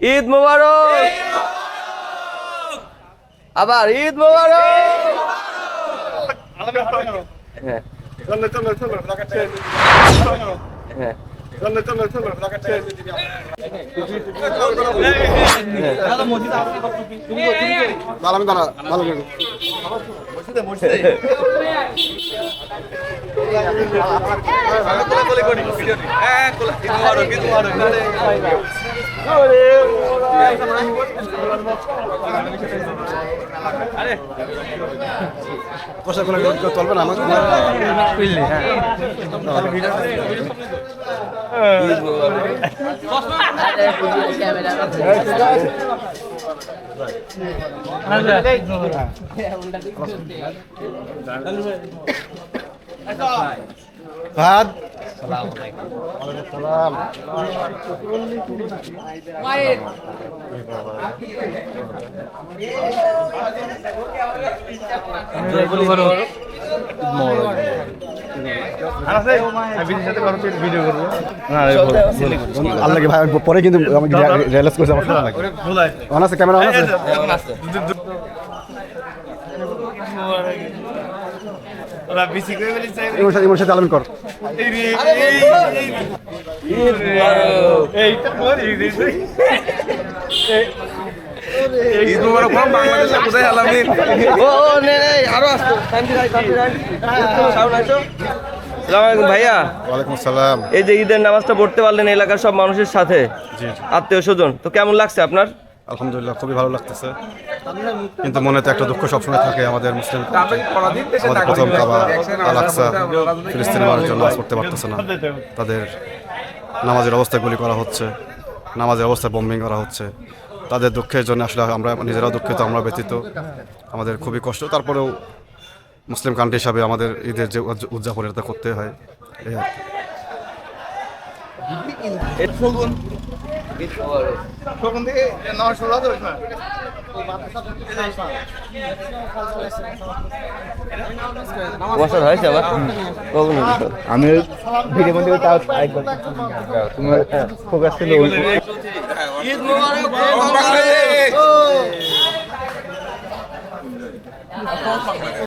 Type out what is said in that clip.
ঈদ মোবারক। আবার ঈদ মোবারক। হ্যাঁ। হ্যাঁ। পোশাক গুলো কেউ চলবে না ফাহাদ ভাই পরে কিন্তু আমি রিয়েলাইজ করছি আমার শোনা লাগে। অন আছে ক্যামেরা অন আছে। ইমন সাথে ইমন সাথে আলমিন কর। ঈদ মুবারক বল, বাংলাদেশে কোথায় আলামিন ও ও নে নে আরও আসতো। শান্তি রাখ শান্তি রাখ সাউন্ড সালাম ভাইয়া। ওয়ালাইকুম আসসালাম এই যে ঈদের নামাজটা পড়তে পারলেন এলাকার সব মানুষের সাথে। আত্মীয় স্বজন। তো কেমন লাগছে আপনার? আলহামদুলিল্লাহ খুবই ভালো লাগতেছে। কিন্তু মনে তো একটা দুঃখ সবসময় থাকে আমাদের মুসলিম আমাদের প্রথম কাবা আল আকসা ফিলিস্তিনি মানুষজন নামাজ পড়তে পারতেছে না। তাদের নামাজের অবস্থায় গুলি করা হচ্ছে নামাজের অবস্থায় বম্বিং করা হচ্ছে। তাদের দুঃখের জন্য আসলে আমরা নিজেরাও দুঃখিত আমরা ব্যতীত আমাদের খুবই কষ্ট। তারপরেও মুসলিম কান্ট্রি হিসাবে আমাদের ঈদের যে উদয- উদযাপন এটা করতে হয়। বছর হয়েছে আবার? কখন? আমি ভিডিও মধ্যে তাও তোমার ফোকাস ছিল ঈদ মোবারক!